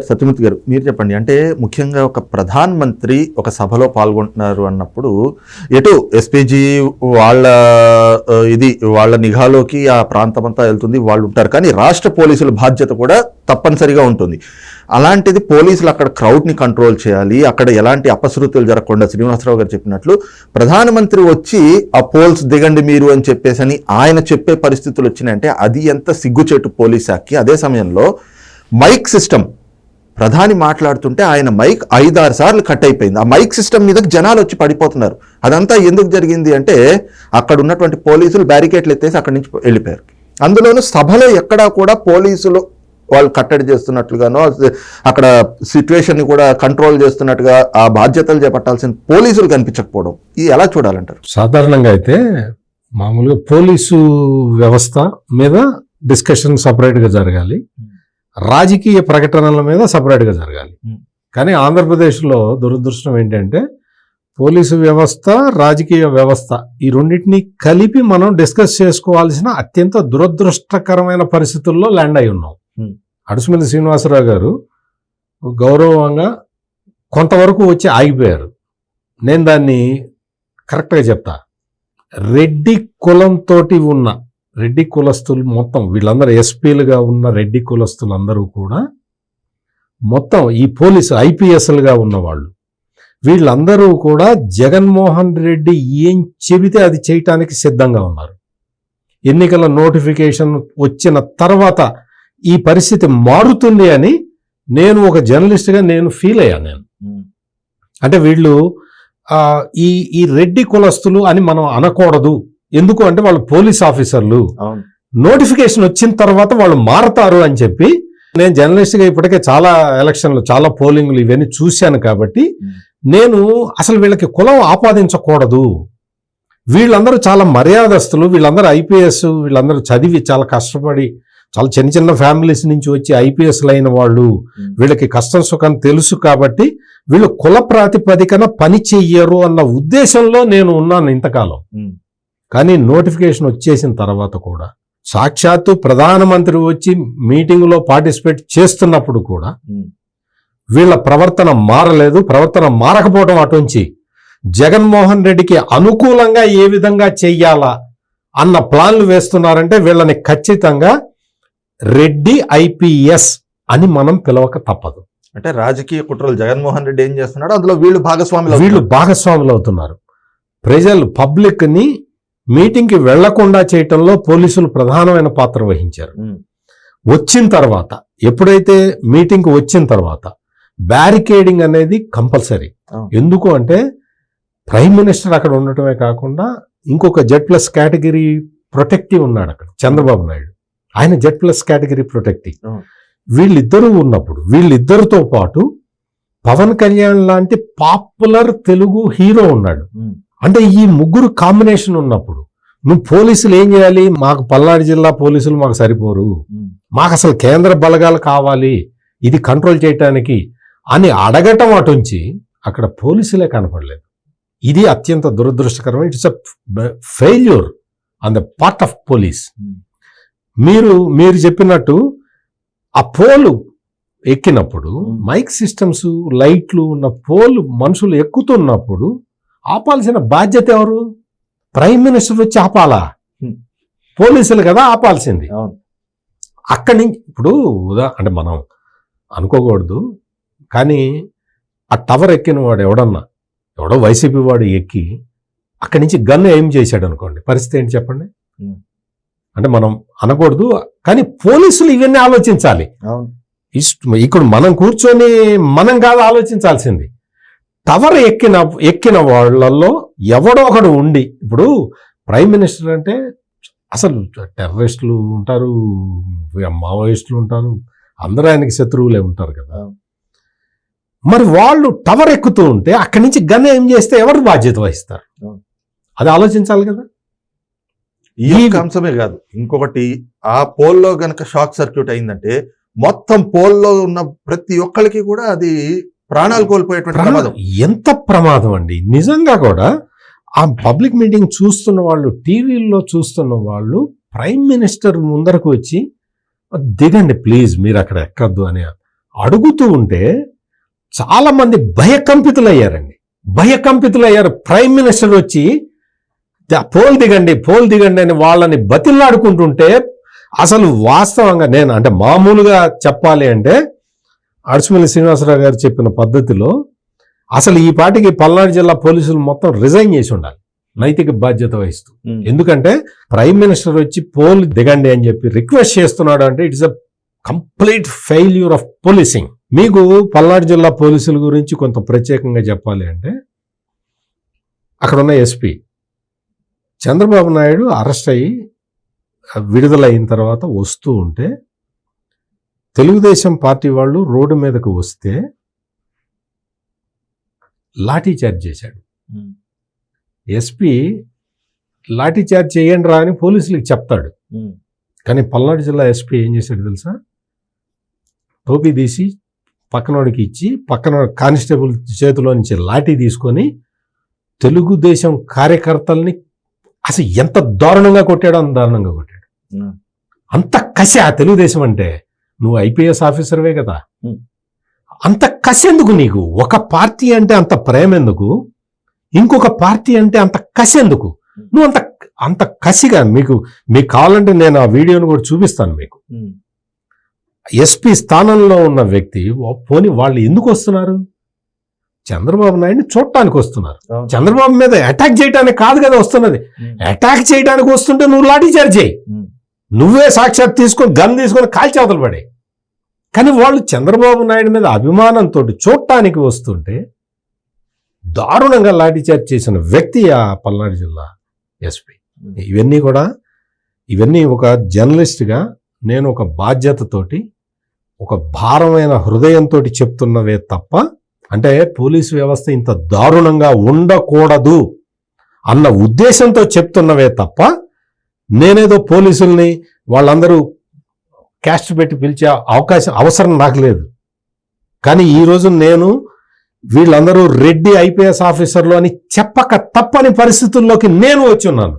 సత్యమూర్తి గారు మీరు చెప్పండి. అంటే ముఖ్యంగా ఒక ప్రధాన మంత్రి ఒక సభలో పాల్గొంటున్నారు అన్నప్పుడు ఎటు ఎస్పీజీ వాళ్ళ ఇది వాళ్ళ నిఘాలోకి ఆ ప్రాంతం అంతా వెళ్తుంది వాళ్ళు ఉంటారు. కానీ రాష్ట్ర పోలీసుల బాధ్యత కూడా తప్పనిసరిగా ఉంటుంది. అలాంటిది పోలీసులు అక్కడ క్రౌడ్ని కంట్రోల్ చేయాలి. అక్కడ ఎలాంటి అపశృతులు జరగకుండా శ్రీనివాసరావు గారు చెప్పినట్లు ప్రధానమంత్రి వచ్చి ఆ పోల్స్ దిగండి మీరు అని చెప్పేసి అని ఆయన చెప్పే పరిస్థితులు వచ్చినాయంటే అది ఎంత సిగ్గుచేటు పోలీస్ శాఖకి అదే సమయంలో మైక్ సిస్టమ్ ప్రధాని మాట్లాడుతుంటే ఆయన మైక్ ఐదారు సార్లు కట్ అయిపోయింది. ఆ మైక్ సిస్టమ్ మీద జనాలు వచ్చి పడిపోతున్నారు. అదంతా ఎందుకు జరిగింది అంటే అక్కడ ఉన్నటువంటి పోలీసులు బ్యారికేట్లు ఎత్తేసి అక్కడి నుంచి వెళ్ళిపోయారు. అందులోనూ సభలో ఎక్కడా కూడా పోలీసులు వాళ్ళు కట్టడి చేస్తున్నట్లుగానో అక్కడ సిచ్యువేషన్ని కూడా కంట్రోల్ చేస్తున్నట్టుగా ఆ బాధ్యతలు చేపట్టాల్సిన పోలీసులు కనిపించకపోవడం. ఇది ఎలా చూడాలంటారు? సాధారణంగా అయితే మామూలుగా పోలీసు వ్యవస్థ మీద డిస్కషన్ సపరేట్గా జరగాలి. రాజకీయ ప్రకటనల మీద సపరేట్గా జరగాలి. కానీ ఆంధ్రప్రదేశ్లో దురదృష్టం ఏంటంటే పోలీసు వ్యవస్థ రాజకీయ వ్యవస్థ ఈ రెండింటిని కలిపి మనం డిస్కస్ చేసుకోవాల్సిన అత్యంత దురదృష్టకరమైన పరిస్థితుల్లో ల్యాండ్ అయి ఉన్నాం. అడుసుమల్లి శ్రీనివాసరావు గారు గౌరవంగా కొంతవరకు వచ్చి ఆగిపోయారు నేను దాన్ని కరెక్ట్గా చెప్తా రెడ్డి కులంతో ఉన్న రెడ్డి కులస్తులు మొత్తం వీళ్ళందరూ ఎస్పీలుగా ఉన్న రెడ్డి కులస్తులందరూ కూడా మొత్తం ఈ పోలీసు ఐపీఎస్లుగా ఉన్నవాళ్ళు. వీళ్ళందరూ కూడా జగన్మోహన్ రెడ్డి ఏం చెబితే అది చేయటానికి సిద్ధంగా ఉన్నారు. ఎన్నికల నోటిఫికేషన్ వచ్చిన తర్వాత ఈ పరిస్థితి మారుతుంది అని నేను ఒక జర్నలిస్ట్గా నేను ఫీల్ అయ్యాను నేను. అంటే వీళ్ళు ఈ ఈ రెడ్డి కులస్తులు అని మనం అనకూడదు. ఎందుకు అంటే వాళ్ళు పోలీస్ ఆఫీసర్లు నోటిఫికేషన్ వచ్చిన తర్వాత వాళ్ళు మారతారు అని చెప్పి నేను జర్నలిస్ట్గా ఇప్పటికే చాలా ఎలక్షన్లు చాలా పోలింగ్లు ఇవన్నీ చూశాను కాబట్టి. నేను అసలు వీళ్ళకి కులం ఆపాదించకూడదు వీళ్ళందరూ చాలా మర్యాదస్తులు వీళ్ళందరూ ఐపీఎస్ వీళ్ళందరూ చదివి చాలా కష్టపడి చాలా చిన్న చిన్న ఫ్యామిలీస్ నుంచి వచ్చి ఐపీఎస్లు అయిన వాళ్ళు. వీళ్ళకి కష్టం సుఖం తెలుసు కాబట్టి వీళ్ళు కుల ప్రాతిపదికన పని చెయ్యరు అన్న ఉద్దేశంలో నేను ఉన్నాను ఇంతకాలం. కానీ నోటిఫికేషన్ వచ్చేసిన తర్వాత కూడా సాక్షాత్తు ప్రధానమంత్రి వచ్చి మీటింగులో పార్టిసిపేట్ చేస్తున్నప్పుడు కూడా. వీళ్ళ ప్రవర్తన మారలేదు ప్రవర్తన మారకపోవడం అటుంచి జగన్మోహన్ రెడ్డికి అనుకూలంగా ఏ విధంగా చెయ్యాలా అన్న ప్లాన్లు వేస్తున్నారంటే వీళ్ళని ఖచ్చితంగా రెడ్డి ఐపీఎస్ అని మనం పిలవక తప్పదు అంటే రాజకీయ కుట్రలు జగన్మోహన్ రెడ్డి ఏం చేస్తున్నాడు అందులో వీళ్ళు భాగస్వాములు వీళ్ళు. భాగస్వాములు అవుతున్నారు ప్రజలు పబ్లిక్ ని మీటింగ్కి వెళ్ళకుండా చేయటంలో పోలీసులు ప్రధానమైన పాత్ర వహించారు. వచ్చిన తర్వాత ఎప్పుడైతే మీటింగ్ వచ్చిన తర్వాత బ్యారికేడింగ్ అనేది కంపల్సరీ. ఎందుకు అంటే ప్రైమ్ మినిస్టర్ అక్కడ ఉండటమే కాకుండా ఇంకొక జెడ్ ప్లస్ కేటగిరీ ప్రొటెక్టివ్ ఉన్నాడు అక్కడ చంద్రబాబు నాయుడు ఆయన జెడ్ ప్లస్ కేటగిరీ ప్రొటెక్టివ్. వీళ్ళిద్దరూ ఉన్నప్పుడు వీళ్ళిద్దరితో పాటు పవన్ కళ్యాణ్ లాంటి పాపులర్ తెలుగు హీరో ఉన్నాడు. అంటే ఈ ముగ్గురు కాంబినేషన్ ఉన్నప్పుడు నువ్వు పోలీసులు ఏం చేయాలి మాకు పల్నాడు జిల్లా పోలీసులు మాకు సరిపోరు. మాకు అసలు కేంద్ర బలగాలు కావాలి ఇది కంట్రోల్ చేయటానికి అని అడగటం అటుంచి అక్కడ పోలీసులే కనపడలేదు ఇది అత్యంత దురదృష్టకరం it's a failure on the part of police. మీరు మీరు చెప్పినట్టు ఆ పోలు ఎక్కినప్పుడు. మైక్ సిస్టమ్స్ లైట్లు ఉన్న పోలు మనుషులు ఎక్కుతున్నప్పుడు ఆపాల్సిన బాధ్యత ఎవరు? ప్రైమ్ మినిస్టర్ వచ్చి ఆపాలా. పోలీసులు కదా ఆపాల్సింది. అక్కడి నుంచి ఇప్పుడు ఉదా అంటే మనం అనుకోకూడదు. కానీ ఆ టవర్ ఎక్కిన వాడు ఎవడన్నా ఎవడో వైసీపీ వాడు ఎక్కి అక్కడి నుంచి గన్ను ఏం చేశాడు అనుకోండి? పరిస్థితి ఏంటి చెప్పండి. అంటే మనం అనకూడదు. కానీ పోలీసులు ఇవన్నీ ఆలోచించాలి. ఇక్కడ మనం కూర్చొని మనం కాదు ఆలోచించాల్సింది. టవర్ ఎక్కిన ఎక్కిన వాళ్ళల్లో ఎవడో ఒకడు ఉండి ఇప్పుడు ప్రైమ్ మినిస్టర్ అంటే అసలు టెర్రరిస్టులు ఉంటారు మావోయిస్టులు ఉంటారు అందరూ ఆయనకి శత్రువులే ఉంటారు కదా. మరి వాళ్ళు టవర్ ఎక్కుతూ ఉంటే అక్కడి నుంచి గన్ ఏం చేస్తే ఎవరు బాధ్యత వహిస్తారు. అది ఆలోచించాలి కదా ఈ అంశమే కాదు ఇంకొకటి ఆ పోల్లో గనక షాక్ సర్క్యూట్ అయిందంటే మొత్తం పోల్లో ఉన్న ప్రతి ఒక్కరికి కూడా అది ప్రాణాలు కోల్పోయేటువంటి ప్రమాదం. ఎంత ప్రమాదం అండి. నిజంగా కూడా ఆ పబ్లిక్ మీటింగ్ చూస్తున్న వాళ్ళు టీవీల్లో చూస్తున్న వాళ్ళు ప్రైమ్ మినిస్టర్ ముందరకు వచ్చి దిగండి ప్లీజ్ మీరు అక్కడ ఎక్కద్దు అని అడుగుతూ ఉంటే చాలా మంది భయకంపితులయ్యారండి. భయకంపితులయ్యారు. ప్రైమ్ మినిస్టర్ వచ్చి "ద- పోల్ దిగండి పోల్ దిగండి అని వాళ్ళని బతిల్లాడుకుంటుంటే అసలు వాస్తవంగా నేను అంటే మామూలుగా చెప్పాలి అంటే అడుసుమల్లి శ్రీనివాసరావు గారు చెప్పిన పద్ధతిలో అసలు ఈ పాటికి పల్నాడు జిల్లా పోలీసులు మొత్తం రిజైన్ చేసి ఉండాలి నైతిక బాధ్యత వహిస్తూ. ఎందుకంటే ప్రైమ్ మినిస్టర్ వచ్చి పోల్ దిగండి అని చెప్పి రిక్వెస్ట్ చేస్తున్నాడు అంటే it's a complete failure of policing. మీకు పల్నాడు జిల్లా పోలీసుల గురించి కొంత ప్రత్యేకంగా చెప్పాలి అంటే అక్కడ ఉన్న ఎస్పీ చంద్రబాబు నాయుడు అరెస్ట్ అయ్యి విడుదలైన తర్వాత వస్తూ ఉంటే తెలుగుదేశం పార్టీ వాళ్ళు రోడ్డు మీదకు వస్తే లాఠీ చార్జ్ చేశాడు. ఎస్పీ లాఠీ చార్జ్ చేయండి రా అని పోలీసులకు చెప్తాడు. కానీ పల్నాడు జిల్లా ఎస్పీ ఏం చేశాడు తెలుసా? టోపీ తీసి పక్కనోడికి ఇచ్చి పక్కన కానిస్టేబుల్ చేతిలో నుంచి లాఠీ తీసుకొని తెలుగుదేశం కార్యకర్తల్ని అసలు ఎంత దారుణంగా కొట్టాడో అంత దారుణంగా కొట్టాడు. అంత కసి ఆ తెలుగుదేశం అంటే నువ్వు ఐపీఎస్ ఆఫీసర్వే కదా. అంత కసి ఎందుకు నీకు? ఒక పార్టీ అంటే అంత ప్రేమ ఎందుకు ఇంకొక పార్టీ అంటే అంత కసి ఎందుకు నువ్వు అంత అంత కసిగా మీకు మీకు కావాలంటే నేను ఆ వీడియోని కూడా చూపిస్తాను మీకు. ఎస్పీ స్థానంలో ఉన్న వ్యక్తి పోనీ వాళ్ళు ఎందుకు వస్తున్నారు? చంద్రబాబు నాయుడిని చూడటానికి వస్తున్నారు. చంద్రబాబు మీద అటాక్ చేయడానికి కాదు కదా వస్తున్నది. అటాక్ చేయడానికి వస్తుంటే నువ్వు లాఠీ చార్జ్ చేయి. నువ్వే సాక్షాత్ తీసుకొని గన్ తీసుకొని కాల్చి అవతల పడే కానీ వాళ్ళు చంద్రబాబు నాయుడు మీద అభిమానంతో చూడటానికి వస్తుంటే దారుణంగా లాఠీచార్జ్ చేసిన వ్యక్తి ఆ పల్నాడు జిల్లా ఎస్పీ. ఇవన్నీ కూడా ఇవన్నీ ఒక జర్నలిస్ట్గా నేను ఒక బాధ్యతతోటి ఒక భారమైన హృదయంతో చెప్తున్నవే తప్ప అంటే పోలీసు వ్యవస్థ ఇంత దారుణంగా ఉండకూడదు అన్న ఉద్దేశంతో చెప్తున్నవే తప్ప నేనేదో పోలీసుల్ని వాళ్ళందరూ క్యాస్ట్ పెట్టి పిలిచే అవకాశం అవసరం నాకు లేదు. కానీ ఈరోజు నేను వీళ్ళందరూ రెడ్డి ఐపీఎస్ ఆఫీసర్లు అని చెప్పక తప్పని పరిస్థితుల్లోకి నేను వచ్చి ఉన్నాను